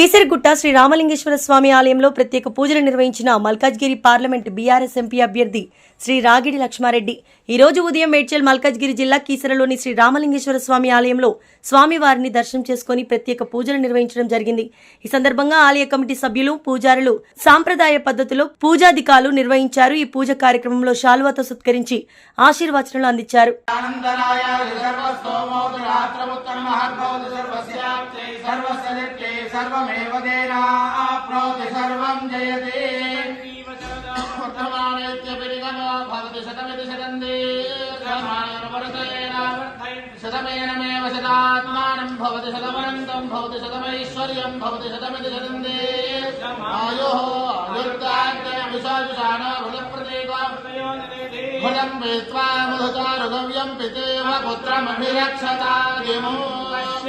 కీసరగుట్ట శ్రీ రామలింగేశ్వర స్వామి ఆలయంలో ప్రత్యేక పూజలు నిర్వహించిన మల్కాజ్గిరి పార్లమెంట్ బీఆర్ఎస్ ఎంపీ అభ్యర్థి శ్రీ రాగిడి లక్ష్మారెడ్డి. ఈ రోజు ఉదయం మేడ్చల్ మల్కాజ్గిరి జిల్లా కీసరలోని శ్రీ రామలింగేశ్వర స్వామి ఆలయంలో స్వామివారిని దర్శనం చేసుకుని ప్రత్యేక పూజలు నిర్వహించడం జరిగింది. ఈ సందర్భంగా ఆలయ కమిటీ సభ్యులు పూజారులు సాంప్రదాయ పద్ధతిలో పూజాధికాలు నిర్వహించారు. ఈ పూజ కార్యక్రమంలో శాలువాతో సత్కరించి ఆశీర్వచనాలు అందించారు. ఆనందరాయ సర్వస్యాప్తే సర్వస్యదిత్యై సర్వమేవ సర్వం జయతే వర్తమానైత్యపిరిగమో భవతి శతమితి శతందే శతమేనమేవ శతాత్మానం భవతి శతమనంతం భవతి శతమైశ్వర్యం భవతి శతమితి శతందే ఆయుః ఆయుర్దాగ్యమిషాజుషాణో ఫలప్రదేగా ఫలం వేత్వా పితేవ పుత్రమభిరక్షతాదిమో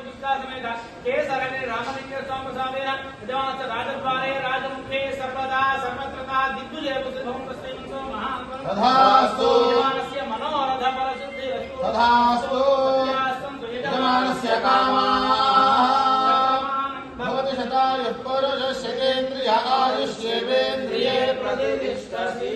భవతి శతాయుః పురుషస్యతేంద్రియ ఆయుష్యేవేంద్రియే స్వామి తథాస్తు. తథాస్తు. రాజద్వారే రాజముఖే సర్వదా సర్వత్రతా దిగ్గుజయ తథాస్తు మనోరథ ఫలసిద్ధి తథాస్తు యజమానస్య కామాः భవతి శతాయుః పురుషస్యతేంద్రియ ఆయుష్యేవేంద్రియే ప్రతిష్టసి.